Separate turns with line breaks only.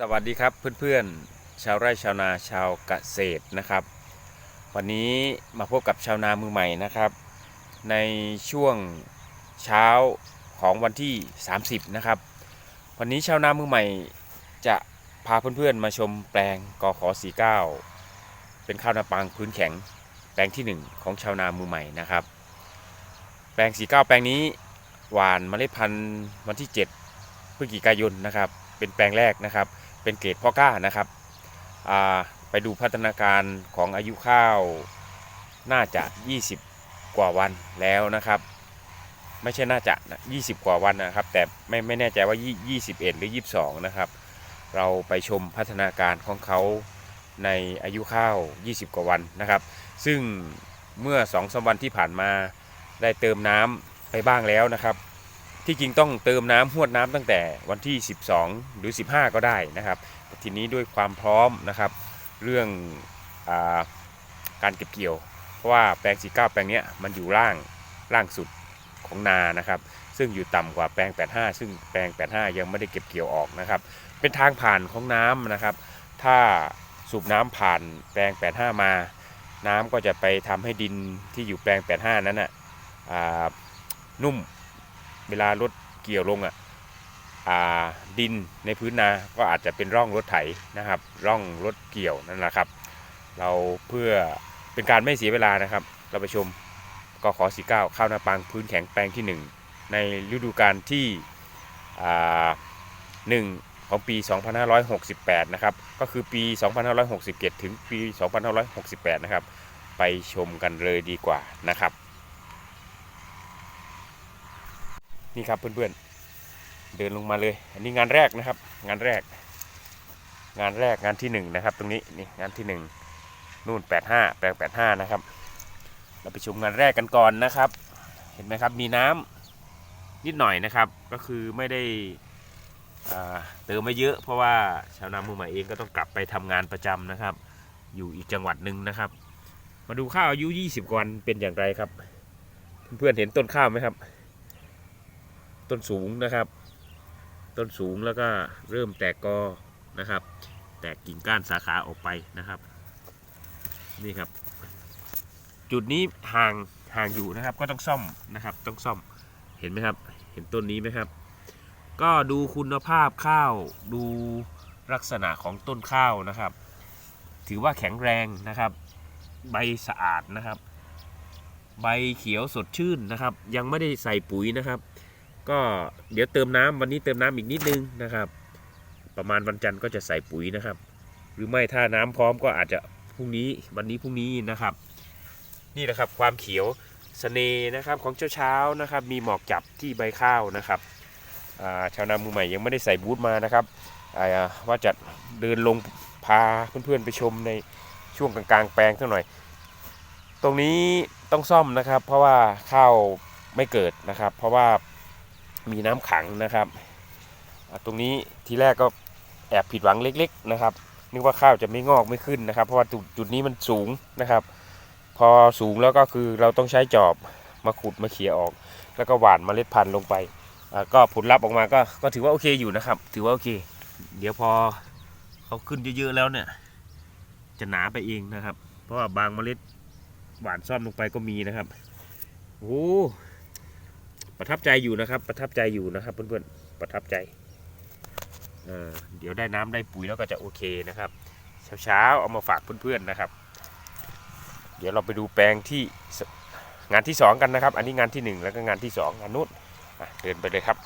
สวัสดีครับเพื่อนๆ ชาวไร่ชาวนาชาวเกษตรนะครับ วันนี้มาพบกับชาวนามือใหม่นะครับ ในช่วงเช้าของวันที่ 30 นะครับ วันนี้ชาวนามือใหม่จะพาเพื่อนๆ มาชมแปลงกขอ49 เป็นข้าวนาปังพื้นแข็ง แปลงทีหนึ่1 ของชาวนามือใหม่นะครับ แปลง 49 แปลงนี้หวานเมล็ดพันธุ์วันที่ 7พฤศจิกายนนะครับ เป็นแปลงแรกนะครับ เป็นเกรดพ่อก้านะครับไปดูพัฒนาการของอายุข้าวน่าจะ 20 กว่าวันแล้วนะครับ ไม่ใช่น่าจะนะ20 กว่าวันนะครับ แต่ไม่ไม่แน่ใจว่า 21 หรือ 22 นะครับ เราไปชมพัฒนาการของเขาในอายุข้าว 20 กว่าวันนะครับ ซึ่งเมื่อ2อสวันที่ผ่านมาได้เติมน้ำไปบ้างแล้วนะครับ ที่จริงต้องเติมน้ำหวดน้ำตั้งแต่วันที่ 12 หรือ 15 ก็ได้นะครับทีนี้ด้วยความพร้อมนะครับ เรื่องอาการเก็บเกี่ยว เพราะว่าแปลง 49 แปลงนี้มันอยู่ล่างล่างสุดของนานะครับ ซึ่งอยู่ต่ำกว่าแปลง 85 ซึ่งแปลง 85 ยังไม่ได้เก็บเกี่ยวออกนะครับ เป็นทางผ่านของน้ำนะครับ ถ้าสูบน้ำผ่านแปลง 85 มา น้ำก็จะไปทำให้ดินที่อยู่แปลง 85 นั้นนะอ่านุ่ม เวลารถเกี่ยวลงอะอ่าดินในพื้นนาก็อาจจะเป็นร่องรถไถนะครับ ร่องรถเกี่ยวนั่นแหละครับ เราเพื่อเป็นการไม่เสียเวลานะครับ เราไปชมกขอสีเก้าข้าวนาปังพื้นแข็งแปลงที่ 1 ในฤดูกาลที่หนึ่งของปี 2568 นะครับ ก็คือปี 2567 ถึงปี 2568 นะครับ ไปชมกันเลยดีกว่านะครับ นี่ครับเพื่อนๆ เดินลงมาเลย อันนี้งานแรกนะครับ งานแรก งานแรกงานที่หนึ่งนะครับ ตรงนี้นี่งานที่หนึ่งนู่นแปดห้าแปลงแปดห้านะครับ เราไปชมงานแรกกันก่อนนะครับ เห็นไหมครับมีน้ำนิดหน่อยนะครับ ก็คือไม่ได้เติมไม่เยอะเพราะว่าชาวนามือใหม่เองก็ต้องกลับไปทำงานประจำนะครับ อยู่อีกจังหวัดหนึ่งนะครับ มาดูข้าวอายุ 20 วันเป็นอย่างไรครับ เพื่อนๆเห็นต้นข้าวไหมครับ ต้นสูงนะครับ ต้นสูงแล้วก็เริ่มแตกกอนะครับ แตกกิ่งก้านสาขาออกไปนะครับ นี่ครับ จุดนี้ห่างห่างอยู่นะครับ ก็ต้องซ่อมนะครับ ต้องซ่อมเห็นไหมครับ เห็นต้นนี้ไหมครับ ก็ดูคุณภาพข้าวดูลักษณะของต้นข้าวนะครับ ถือว่าแข็งแรงนะครับ ใบสะอาดนะครับ ใบเขียวสดชื่นนะครับ ยังไม่ได้ใส่ปุ๋ยนะครับ ก็เดี๋ยวเติมน้ำวันนี้เติมน้ำอีกนิดนึงนะครับ ประมาณวันจันทร์ก็จะใส่ปุ๋ยนะครับ หรือไม่ถ้าน้ำพร้อมก็อาจจะพรุ่งนี้วันนี้พรุ่งนี้นะครับ นี่นะครับความเขียวเสน่ห์นะครับของเช้าๆนะครับ มีหมอกจับที่ใบข้าวนะครับาชาวนามือใหม่ยังไม่ได้ใส่บูทมานะครับว่าจะเดินลงพาเพื่อนๆไปชมในช่วงกลางๆ แปลงสักหน่อย ตรงนี้ต้องซ่อมนะครับ เพราะว่าข้าวไม่เกิดนะครับ เพราะว่า มีน้ำขังนะครับ ตรงนี้ทีแรกก็แอบผิดหวังเล็ก ๆ นะครับ นึกว่าข้าวจะไม่งอกไม่ขึ้นนะครับ เพราะว่าจุดจุดนี้มันสูงนะครับ พอสูงแล้วก็คือเราต้องใช้จอบมาขุดมาเขี่ยออก แล้วก็หว่านเมล็ดพันธุ์ลงไปอะก็ผลลัพธ์ออกมาก็ก็ถือว่าโอเคอยู่นะครับ ถือว่าโอเค เดี๋ยวพอเขาขึ้นเยอะๆแล้วเนี่ย จะหนาไปเองนะครับ เพราะว่าบางเมล็ดหว่านซ่อมลงไปก็มีนะครับโอ้ ประทับใจอยู่นะครับ ประทับใจอยู่นะครับเพื่อนๆประทับใจเออเดี๋ยวได้น้ำได้ปุ๋ยแล้วก็จะโอเคนะครับ เช้าๆเอามาฝากเพื่อนๆนะครับ เดี๋ยวเราไปดูแปลงที่งานที่สองกันนะครับ อันนี้งานที่หนึ่งแล้วก็งานที่สองานนู้นเดินไปเลยครับ